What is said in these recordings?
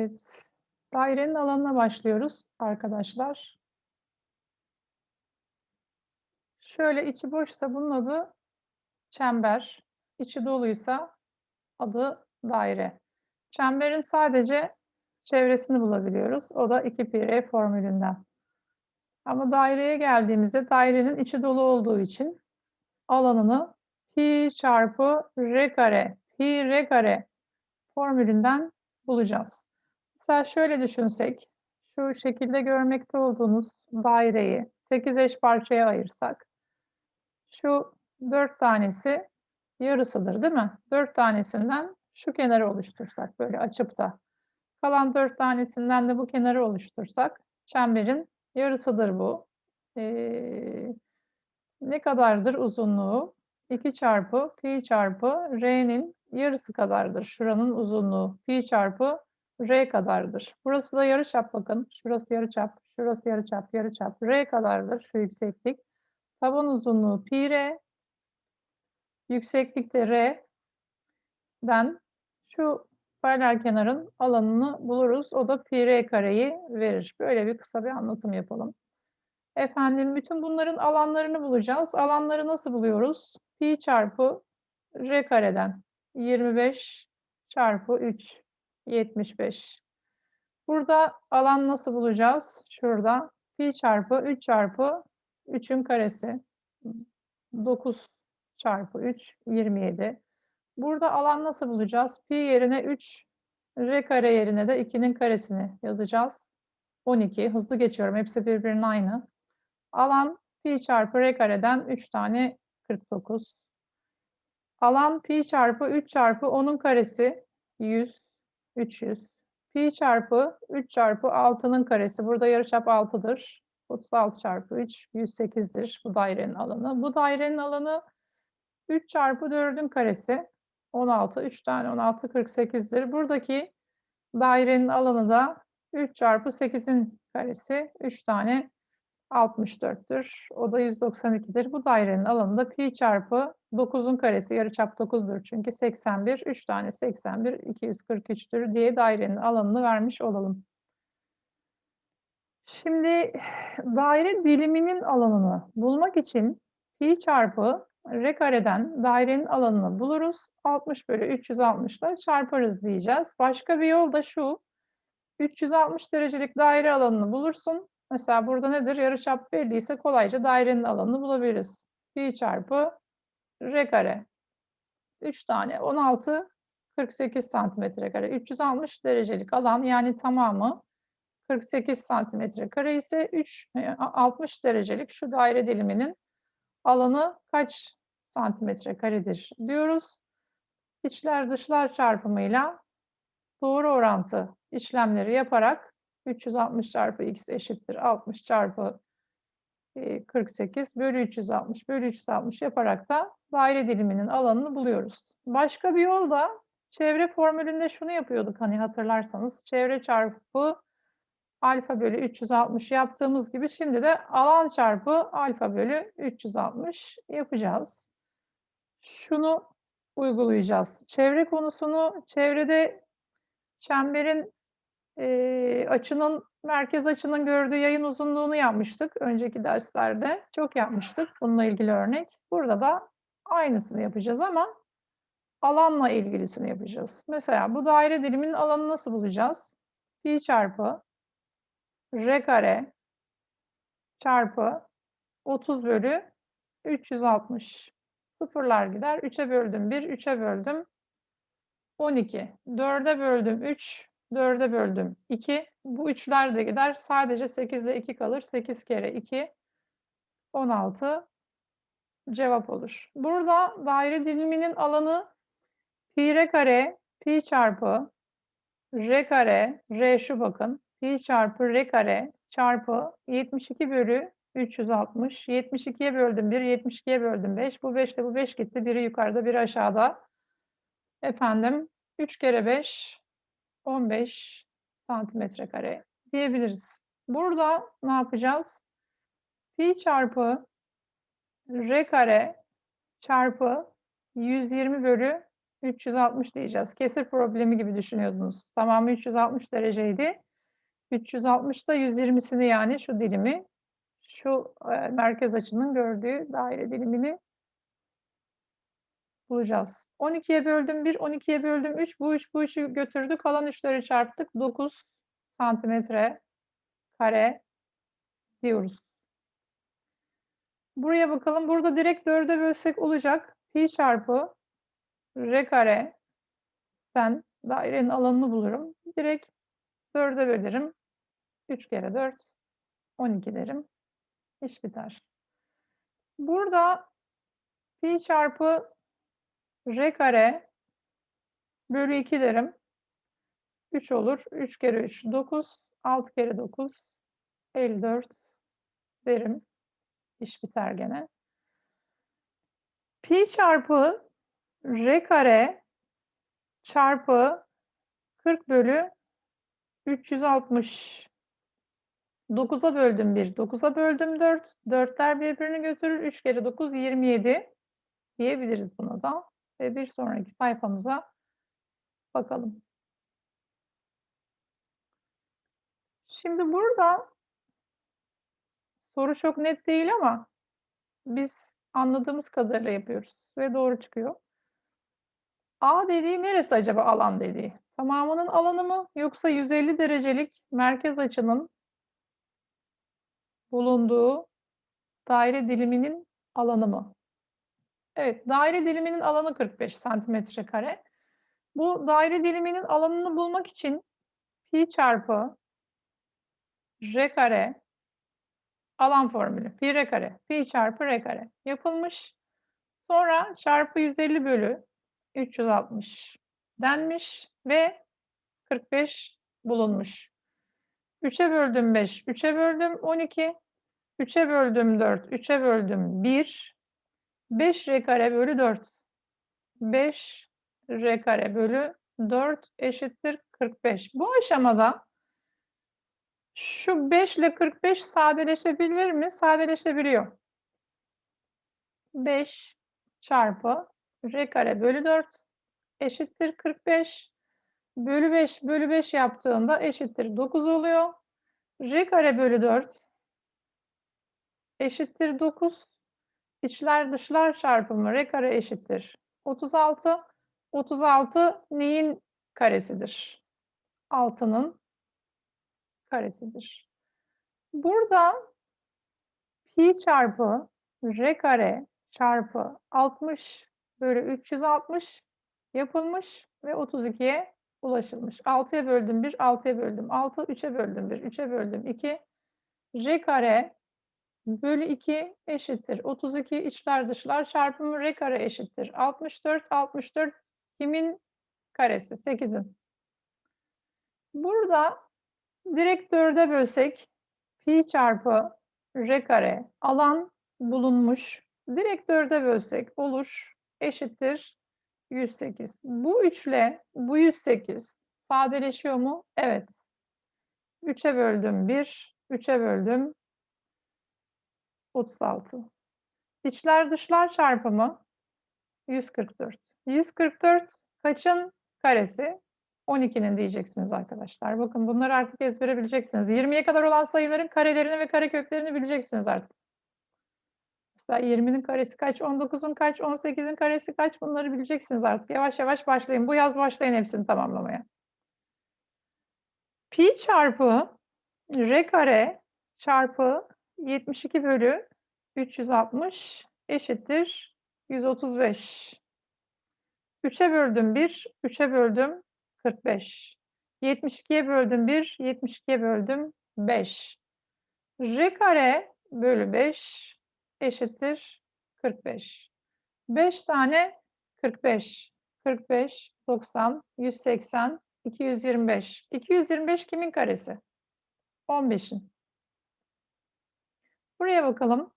Evet. Dairenin alanına başlıyoruz arkadaşlar. Şöyle içi boşsa bunun adı çember, içi doluysa adı daire. Çemberin sadece çevresini bulabiliyoruz. O da 2 pi r formülünden. Ama daireye geldiğimizde dairenin içi dolu olduğu için alanını pi çarpı r kare, pi r kare formülünden bulacağız. Mesela şöyle düşünsek, şu şekilde görmekte olduğunuz daireyi 8 eş parçaya ayırsak, şu 4 tanesi yarısıdır değil mi? 4 tanesinden şu kenarı oluştursak böyle açıp da kalan 4 tanesinden de bu kenarı oluştursak çemberin yarısıdır bu. Ee, ne kadardır uzunluğu? 2 çarpı pi çarpı r'nin yarısı kadardır. Şuranın uzunluğu pi çarpı r kadardır. Burası da yarıçap bakın. Şurası yarıçap, şurası yarıçap, yarıçap. r kadardır şu yükseklik. Taban uzunluğu pi r. Yükseklik de r'den şu paralel kenarın alanını buluruz. O da pi r kareyi verir. Böyle bir kısa bir anlatım yapalım. Efendim bütün bunların alanlarını bulacağız. Alanları nasıl buluyoruz? Pi çarpı r kareden 25 çarpı 3 75. Burada alan nasıl bulacağız? Şurada pi çarpı 3 çarpı 3'ün karesi 9 çarpı 3 27. Burada alan nasıl bulacağız? Pi yerine 3 r kare yerine de 2'nin karesini yazacağız. 12. Hızlı geçiyorum. Hepsi birbirinin aynı. Alan pi çarpı r kareden 3 tane 49. Alan pi çarpı 3 çarpı 10'un karesi 100, 300. Pi çarpı 3 çarpı 6'nın karesi. Burada yarıçap 6'dır. 36 çarpı 3, 108'dir bu dairenin alanı. Bu dairenin alanı 3 çarpı 4'ün karesi. 16, 3 tane 16, 48'dir. Buradaki dairenin alanı da 3 çarpı 8'in karesi. 3 tane 64'tür. O da 192'dir. Bu dairenin alanı da pi çarpı 9'un karesi yarıçap 9'dur. Çünkü 81, 3 tane 81, 243'tür diye dairenin alanını vermiş olalım. Şimdi daire diliminin alanını bulmak için pi çarpı r kareden dairenin alanını buluruz. 60 bölü 360 ile çarparız diyeceğiz. Başka bir yol da şu. 360 derecelik daire alanını bulursun. Mesela burada nedir? Yarıçap belliyse kolayca dairenin alanını bulabiliriz. Pi çarpı r kare. 3 tane 16 48 santimetre kare. 360 derecelik alan yani tamamı 48 santimetre kare ise 3 60 derecelik şu daire diliminin alanı kaç santimetre karedir diyoruz. İçler dışlar çarpımıyla doğru orantı işlemleri yaparak 360 çarpı x eşittir 60 çarpı 48 bölü 360 bölü 360 yaparak da daire diliminin alanını buluyoruz. Başka bir yol da çevre formülünde şunu yapıyorduk hani hatırlarsanız. Çevre çarpı alfa bölü 360 yaptığımız gibi şimdi de alan çarpı alfa bölü 360 yapacağız. Şunu uygulayacağız. Çevre konusunu çevrede çemberin e, açının merkez açının gördüğü yayın uzunluğunu yapmıştık önceki derslerde. Çok yapmıştık bununla ilgili örnek. Burada da aynısını yapacağız ama alanla ilgilisini yapacağız. Mesela bu daire diliminin alanı nasıl bulacağız? Pi çarpı r kare çarpı 30 bölü 360. Sıfırlar gider. 3'e böldüm 1, 3'e böldüm 12. 4'e böldüm 3, 4'e böldüm 2. Bu üçler de gider. Sadece 8 ile 2 kalır. 8 kere 2 16 cevap olur. Burada daire diliminin alanı pi r kare pi çarpı r kare r şu bakın pi çarpı r kare çarpı 72 bölü 360. 72'ye böldüm 1, 72'ye böldüm 5. Bu 5 ile bu 5 gitti. Biri yukarıda, biri aşağıda. Efendim 3 kere 5 15 santimetre kare diyebiliriz. Burada ne yapacağız? Pi çarpı r kare çarpı 120 bölü 360 diyeceğiz. Kesir problemi gibi düşünüyordunuz. Tamamı 360 dereceydi. 360'da 120'sini yani şu dilimi, şu, eee, merkez açının gördüğü daire dilimini bulacağız. 12'ye böldüm 1, 12'ye böldüm 3. Bu 3, bu 3'ü götürdü. Kalan 3'leri çarptık. 9 santimetre kare diyoruz. Buraya bakalım. Burada direkt 4'e bölsek olacak. Pi çarpı r kare'den dairenin alanını bulurum. Direkt 4'e bölerim. 3 kere 4 12 derim. İş biter. Burada pi çarpı r kare bölü 2 derim. 3 olur. 3 kere 3 9. 6 kere 9 54 derim. İş biter gene. Pi çarpı r kare çarpı 40 bölü 360. 9'a böldüm 1, 9'a böldüm 4. 4'ler birbirini götürür. 3 kere 9 27 diyebiliriz buna da. Ve bir sonraki sayfamıza bakalım. Şimdi burada soru çok net değil ama biz anladığımız kadarıyla yapıyoruz ve doğru çıkıyor. A dediği neresi acaba alan dediği? Tamamının alanı mı yoksa 150 derecelik merkez açının bulunduğu daire diliminin alanı mı? Evet, daire diliminin alanı 45 santimetre kare. Bu daire diliminin alanını bulmak için pi çarpı r kare alan formülü. Pi r kare. Pi çarpı r kare yapılmış. Sonra çarpı 150 bölü 360 denmiş ve 45 bulunmuş. 3'e böldüm 5, 3'e böldüm 12, 3'e böldüm 4, 3'e böldüm 1, 5 r kare bölü 4. 5 r kare bölü 4 eşittir 45. Bu aşamada şu 5 ile 45 sadeleşebilir mi? Sadeleşebiliyor. 5 çarpı r kare bölü 4 eşittir 45. Bölü 5 bölü 5 yaptığında eşittir 9 oluyor. r kare bölü 4 eşittir 9. İçler dışlar çarpımı r kare eşittir 36. 36 neyin karesidir? 6'nın karesidir. Burada pi çarpı r kare çarpı 60 bölü 360 yapılmış ve 32'ye ulaşılmış. 6'ya böldüm 1, 6'ya böldüm 6, 3'e böldüm 1, 3'e böldüm 2. r kare bölü 2 eşittir. 32 içler dışlar çarpımı r kare eşittir. 64, 64 kimin karesi? 8'in. Burada direkt 4'e bölsek pi çarpı r kare alan bulunmuş. Direkt 4'e bölsek olur eşittir 108. Bu 3 ile bu 108 sadeleşiyor mu? Evet. 3'e böldüm 1, 3'e böldüm 36. İçler dışlar çarpımı 144. 144 kaçın karesi? 12'nin diyeceksiniz arkadaşlar. Bakın bunları artık ezbere bileceksiniz. 20'ye kadar olan sayıların karelerini ve kareköklerini bileceksiniz artık. Mesela 20'nin karesi kaç, 19'un kaç, 18'in karesi kaç bunları bileceksiniz artık. Yavaş yavaş başlayın. Bu yaz başlayın hepsini tamamlamaya. Pi çarpı r kare çarpı 72 bölü 360 eşittir 135. 3'e böldüm 1, 3'e böldüm 45. 72'ye böldüm 1, 72'ye böldüm 5. r kare bölü 5 eşittir 45. 5 tane 45. 45, 90, 180, 225. 225 kimin karesi? 15'in. Buraya bakalım.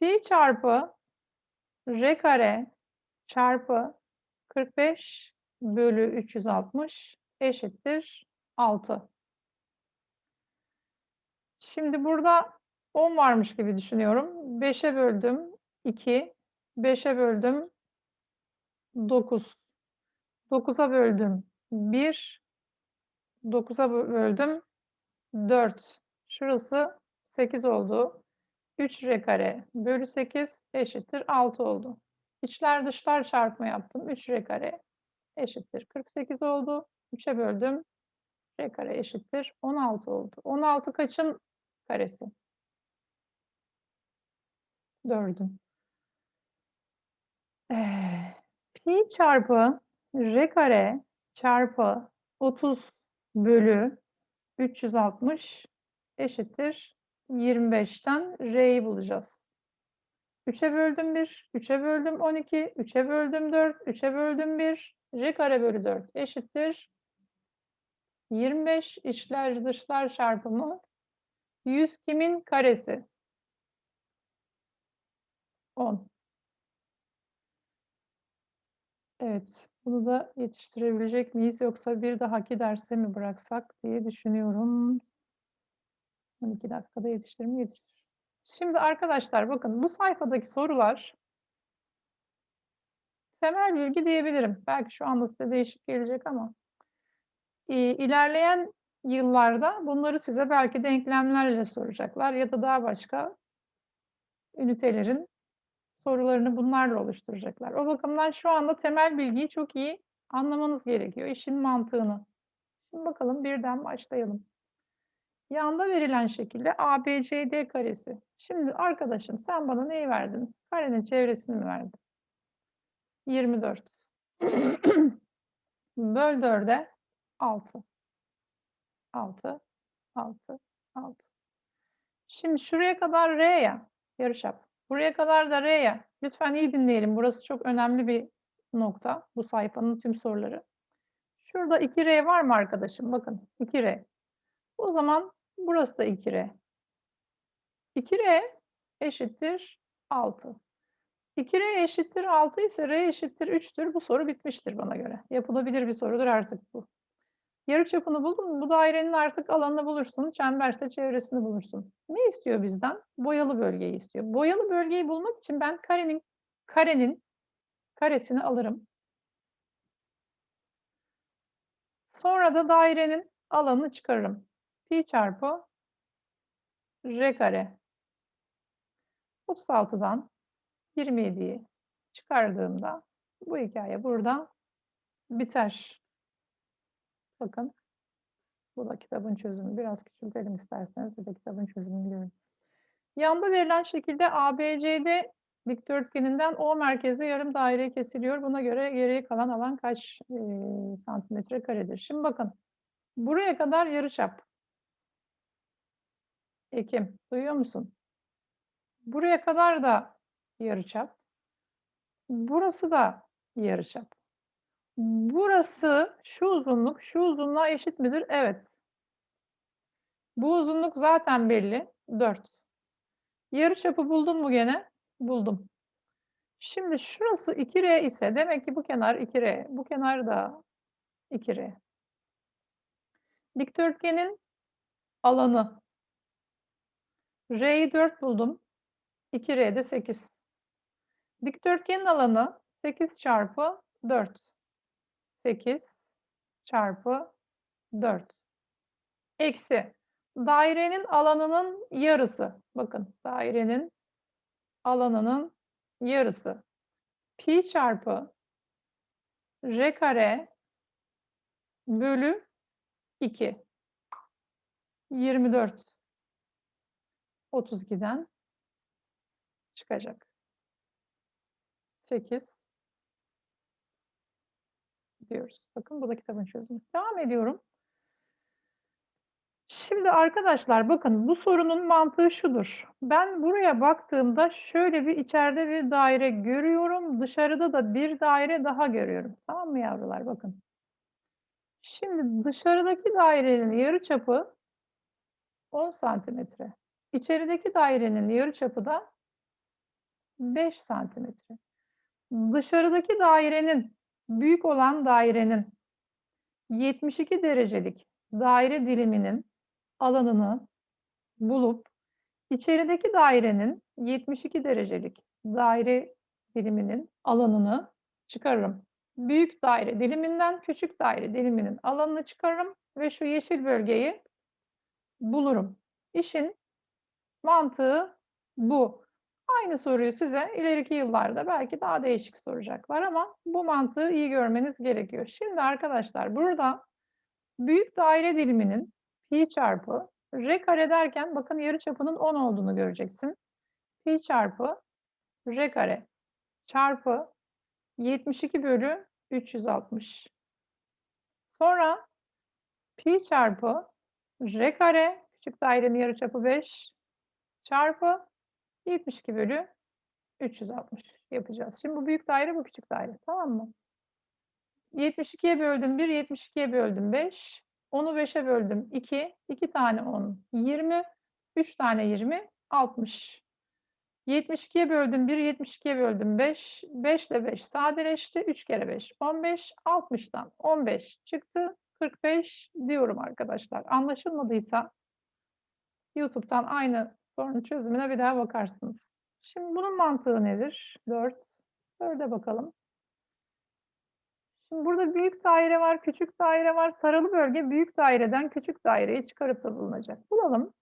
Pi çarpı r kare çarpı 45 bölü 360 eşittir 6. Şimdi burada 10 varmış gibi düşünüyorum. 5'e böldüm 2, 5'e böldüm 9. 9'a böldüm 1. 9'a böldüm 4. Şurası 8 oldu. 3 r kare bölü 8 eşittir 6 oldu. İçler dışlar çarpımı yaptım. 3 r kare eşittir 48 oldu. 3'e böldüm. r kare eşittir 16 oldu. 16 kaçın karesi? 4'ün. Ee, pi çarpı r kare çarpı 30 bölü 360 eşittir 25'ten r'yi bulacağız. 3'e böldüm 1, 3'e böldüm 12, 3'e böldüm 4, 3'e böldüm 1, r kare bölü 4 eşittir 25 içler dışlar çarpımı 100 kimin karesi? 10. Evet, bunu da yetiştirebilecek miyiz yoksa bir dahaki derse mi bıraksak diye düşünüyorum. 12 dakikada yetiştirir mi? Yetiştirir. Şimdi arkadaşlar bakın bu sayfadaki sorular temel bilgi diyebilirim. Belki şu anda size değişik gelecek ama e, ilerleyen yıllarda bunları size belki denklemlerle soracaklar ya da daha başka ünitelerin sorularını bunlarla oluşturacaklar. O bakımdan şu anda temel bilgiyi çok iyi anlamanız gerekiyor. işin mantığını. Şimdi bakalım birden başlayalım. Yanda verilen şekilde ABCD karesi. Şimdi arkadaşım sen bana neyi verdin? Karenin çevresini mi verdin? 24. Böl 4'e 6. 6, 6, 6. Şimdi şuraya kadar R ya, yarıçap. Buraya kadar da R ya. Lütfen iyi dinleyelim. Burası çok önemli bir nokta. Bu sayfanın tüm soruları. Şurada 2R var mı arkadaşım? Bakın 2R. O zaman burası da 2R. 2R eşittir 6. 2R eşittir 6 ise R eşittir 3'tür. Bu soru bitmiştir bana göre. Yapılabilir bir sorudur artık bu. Yarıçapını buldun? Bu dairenin artık alanını bulursun. Çemberse çevresini bulursun. Ne istiyor bizden? Boyalı bölgeyi istiyor. Boyalı bölgeyi bulmak için ben karenin karenin karesini alırım. Sonra da dairenin alanını çıkarırım. Pi çarpı r kare. 36'dan 27'yi çıkardığımda bu hikaye burada biter. Bakın. Bu da kitabın çözümü. Biraz küçültelim isterseniz. Bir de kitabın çözümünü görün. Yanda verilen şekilde ABCD dikdörtgeninden O merkezli yarım daire kesiliyor. Buna göre geriye kalan alan kaç e, santimetre karedir? Şimdi bakın. Buraya kadar yarıçap. Ekim. Duyuyor musun? Buraya kadar da yarıçap. Burası da yarıçap. Burası şu uzunluk, şu uzunluğa eşit midir? Evet. Bu uzunluk zaten belli. 4. Yarıçapı buldum mu gene? Buldum. Şimdi şurası 2R ise demek ki bu kenar 2R. Bu kenar da 2R. Dikdörtgenin alanı. R'yi 4 buldum. 2R'de 8. Dikdörtgenin alanı 8 çarpı 4. 8 çarpı 4. Eksi dairenin alanının yarısı. Bakın dairenin alanının yarısı. Pi çarpı r kare bölü 2. 24. 32'den çıkacak. 8 diyoruz. Bakın bu da kitabın çözümü. Devam ediyorum. Şimdi arkadaşlar bakın bu sorunun mantığı şudur. Ben buraya baktığımda şöyle bir içeride bir daire görüyorum. Dışarıda da bir daire daha görüyorum. Tamam mı yavrular bakın. Şimdi dışarıdaki dairenin yarıçapı 10 santimetre. İçerideki dairenin yarıçapı da 5 santimetre. Dışarıdaki dairenin büyük olan dairenin 72 derecelik daire diliminin alanını bulup içerideki dairenin 72 derecelik daire diliminin alanını çıkarırım. Büyük daire diliminden küçük daire diliminin alanını çıkarırım ve şu yeşil bölgeyi bulurum. İşin mantığı bu. Aynı soruyu size ileriki yıllarda belki daha değişik soracaklar ama bu mantığı iyi görmeniz gerekiyor. Şimdi arkadaşlar burada büyük daire diliminin pi çarpı r kare derken bakın yarıçapının 10 olduğunu göreceksin. Pi çarpı r kare çarpı 72 bölü 360. Sonra pi çarpı r kare küçük dairenin yarıçapı 5 çarpı 72 bölü 360 yapacağız. Şimdi bu büyük daire bu küçük daire tamam mı? 72'ye böldüm 1, 72'ye böldüm 5. 10'u 5'e böldüm 2. 2 tane 10, 20. 3 tane 20, 60. 72'ye böldüm 1, 72'ye böldüm 5. 5 ile 5 sadeleşti. 3 kere 5, 15. 60'tan 15 çıktı. 45 diyorum arkadaşlar. Anlaşılmadıysa YouTube'dan aynı sorunun çözümüne bir daha bakarsınız. Şimdi bunun mantığı nedir? 4. 4'e bakalım. Şimdi burada büyük daire var, küçük daire var. Taralı bölge büyük daireden küçük daireyi çıkarıp da bulunacak. Bulalım.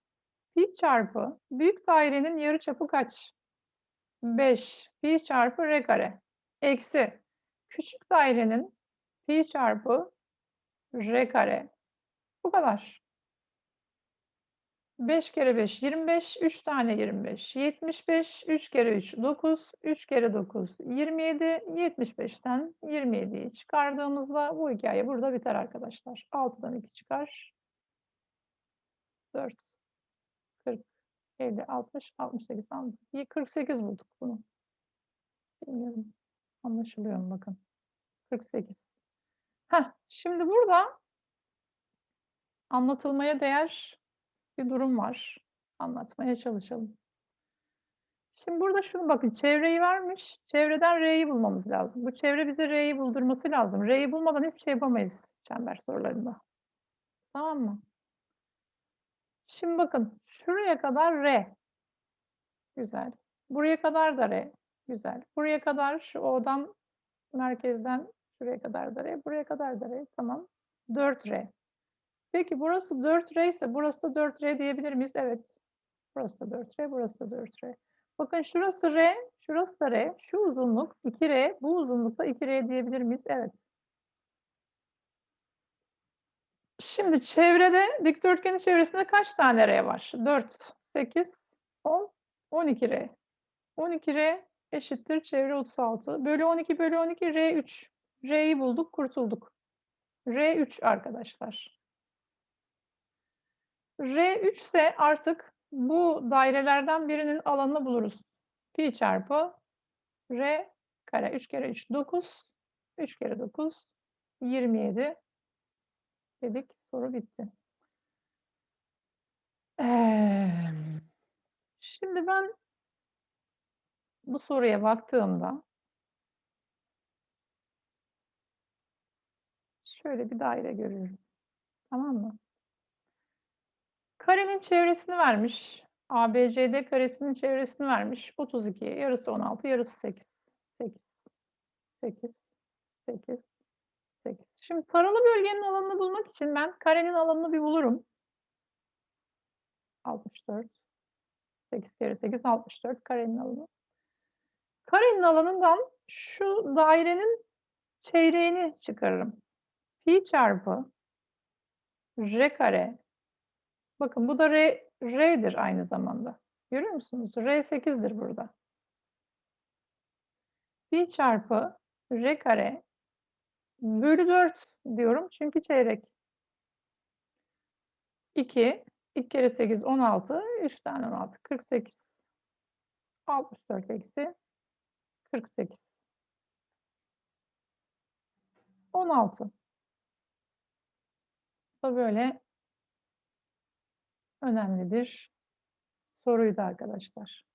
Pi çarpı büyük dairenin yarıçapı kaç? 5. Pi çarpı r kare. Eksi küçük dairenin pi çarpı r kare. Bu kadar. 5 kere 5 25, 3 tane 25, 75, 3 kere 3 9, 3 kere 9 27, 75'ten 27'yi çıkardığımızda bu hikaye burada biter arkadaşlar. 6'dan 2 çıkar. 4, 40, 50, 60, 68, 48 bulduk bunu. Bilmiyorum. Anlaşılıyor mu bakın. 48. Heh, şimdi burada anlatılmaya değer bir durum var. Anlatmaya çalışalım. Şimdi burada şunu bakın çevreyi vermiş. Çevreden R'yi bulmamız lazım. Bu çevre bize R'yi buldurması lazım. R'yi bulmadan hiçbir şey yapamayız çember sorularında. Tamam mı? Şimdi bakın şuraya kadar R. Güzel. Buraya kadar da R. Güzel. Buraya kadar şu O'dan merkezden şuraya kadar da R. Buraya kadar da R. Tamam. 4R. Peki burası 4R ise burası da 4R diyebilir miyiz? Evet. Burası da 4R, burası da 4R. Bakın şurası R, şurası da R. Şu uzunluk 2R, bu uzunlukta 2R diyebilir miyiz? Evet. Şimdi çevrede, dikdörtgenin çevresinde kaç tane R var? 4, 8, 10, 12R. 12R eşittir çevre 36. Bölü 12 bölü 12 R3. R'yi bulduk, kurtulduk. R3 arkadaşlar. R3 ise artık bu dairelerden birinin alanını buluruz. Pi çarpı R kare 3 kere 3 9 3 kere 9 27 dedik. Soru bitti. Ee, şimdi ben bu soruya baktığımda şöyle bir daire görüyorum. Tamam mı? Karenin çevresini vermiş. ABCD karesinin çevresini vermiş. 32, yarısı 16, yarısı 8. 8, 8, 8, 8. Şimdi taralı bölgenin alanını bulmak için ben karenin alanını bir bulurum. 64. 8 kere 8, 64 karenin alanı. Karenin alanından şu dairenin çeyreğini çıkarırım. Pi çarpı r kare Bakın bu da R, R'dir aynı zamanda. Görüyor musunuz? R 8'dir burada. Pi çarpı R kare bölü 4 diyorum çünkü çeyrek. 2, 2 kere 8 16, 3 tane 16 48. 64 eksi 48. 16. Bu böyle önemli bir soruydu arkadaşlar.